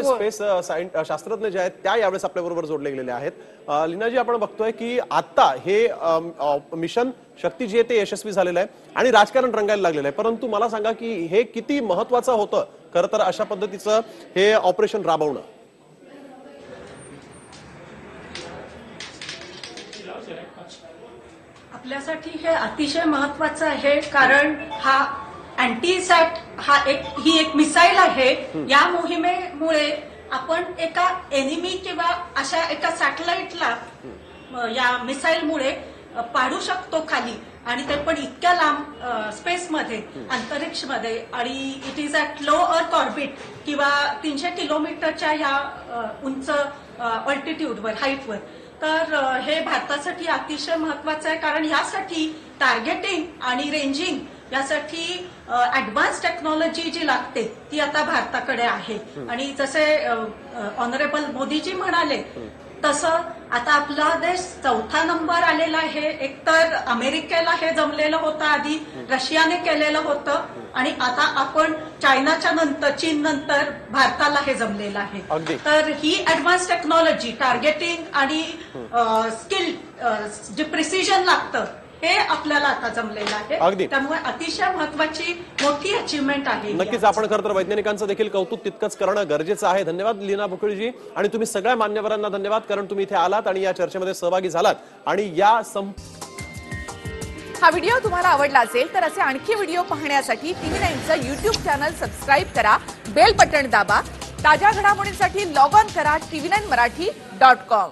Space अ, सायं- अ, शास्त्रज्ञ जे आहेत त्या यावेळेस आपल्याबरोबर जोडले गेलेले आहेत. अ, लीनाजी आपण बघतोय की आता हे मिशन शक्ती जी आहे ते यशस्वी झालेलं आहे आणि राजकारण रंगायला लागलेलं आहे. परंतु मला सांगा की हे किती महत्वाचं होतं? खरं तर अशा पद्धतीचं हे ऑपरेशन राबवणं. आपल्यासाठी हे अतिशय महत्वाचं आहे कारण हा अँटीसॅट हा एक ही एक मिसाईल आहे. या मोहिमेमुळे आपण एका एनिमी किंवा अशा एका सॅटेलाइटला या मिसाईलमुळे पाडू शकतो खाली. आणि ते पण इतक्या लांब स्पेसमध्ये अंतरिक्षमध्ये. आणि it is at low earth orbit किंवा तीनशे किलोमीटरच्या या उंच ऑल्टिट्यूडवर हाईटवर तर हे भारतासाठी अतिशय महत्वाचं आहे. कारण यासाठी टार्गेटिंग आणि रेंजिंग यासाठी ऍडव्हान्स टेक्नॉलॉजी जी लागते ती आता भारताकडे आहे. आणि जसे ऑनरेबल मोदीजी म्हणाले तसं आता आपला देश चौथा नंबर आलेला आहे. एकतर अमेरिकेला हे जमलेलं होतं आधी रशियाने केलेलं होतं. आणि आता आपण चायनाच्या नंतर चीन नंतर भारताला हे जमलेलं. आहे. तर ही ऍडव्हान्स टेक्नॉलॉजी टार्गेटिंग आणि स्किल जे प्रिसिजन लागतं हे आपल्याला आता जमलेलं अगदी. आहे त्यामुळे अतिशय महत्वाची मोठी अचिव्हमेंट आहे ही. नक्कीच आपण खरं तर वैज्ञानिकांचं देखील कौतुक तितकंच करणं गरजेचं आहे. धन्यवाद लीना भुकळीजी. आणि तुम्ही सगळ्या मान्यवरांना धन्यवाद कारण तुम्ही इथे आलात आणि या चर्चेमध्ये सहभागी झालात. आणि या सं हा व्हिडिओ तुम्हाला आवडला असेल तर असे आणखी व्हिडिओ पाहण्यासाठी टीव्ही नाईनचं युट्यूब चॅनल सबस्क्राईब करा बेल बटण दाबा ताज्या घडामोडींसाठी लॉग ऑन करा TV nine Marathi dot com.